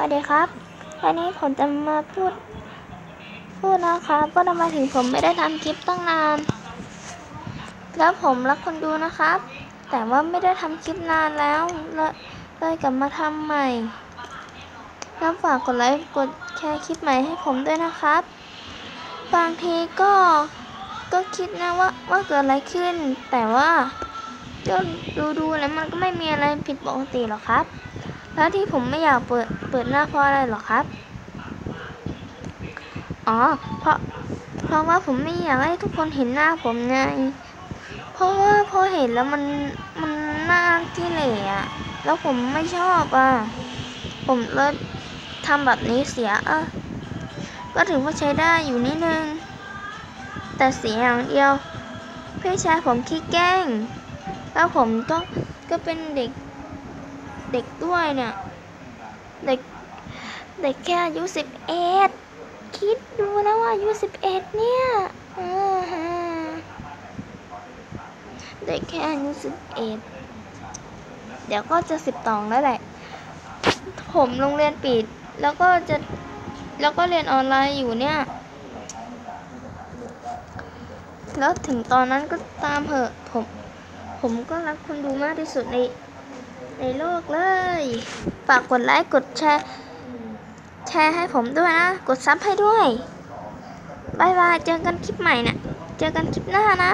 วัสดีครับ วันนี้ผมจะมาพูด พูดนะครับว่าทำไมถึงผมไม่ได้ทำคลิปตั้งนาน แล้วผมรักคนดูนะครับ แต่ว่าไม่ได้ทำคลิปนานแล้วเลยกลับมาทำใหม่แล้วฝากกดไลค์กดแชร์คลิปใหม่ให้ผมด้วยนะครับ บางทีก็ก็คิดนะว่าว่าเกิดอะไรขึ้น แต่ว่าก็ดูดูแล้วมันก็ไม่มีอะไรผิดปกติหรอกครับ แล้วที่ผมไม่อยากเปิดเปิดหน้าเพราะอะไรหรอครับ อ๋อ เพราะ เพราะว่าผมไม่อยากให้ทุกคนเห็นหน้าผมไง เพราะว่าพอเห็นแล้วมันมันหน้าที่เหล่อะแล้วผมไม่ชอบอะ ผมเลยทำแบบนี้เสียเออก็ถือว่าใช้ได้อยู่นิดนึง แต่เสียอย่างเดียว พี่ชายผมขี้แกล้ง แล้วผมก็ก็เป็นเด็ก เด็กด้วยเนี่ย เด็ก เด็กแค่อายุสิบเอ็ดคิดดูแล้วว่าอายุสิบเอ็ดเนี่ยเด็กแค่อายุสิบเอ็ดเดี๋ยวก็จะสิบสองแล้วแหละ ผมโรงเรียนปิด แล้วก็จะ แล้วก็เรียนออนไลน์อยู่เนี่ย แล้วถึงตอนนั้นก็ตามเหอะผม ผมก็รักคนดูมากที่สุดใน ในโลกเลย ฝากกดไลค์กดแชร์ แชร์ให้ผมด้วยนะ กดซับให้ด้วยบายบาย เจอกันคลิปใหม่นะ เจอกันคลิปหน้านะ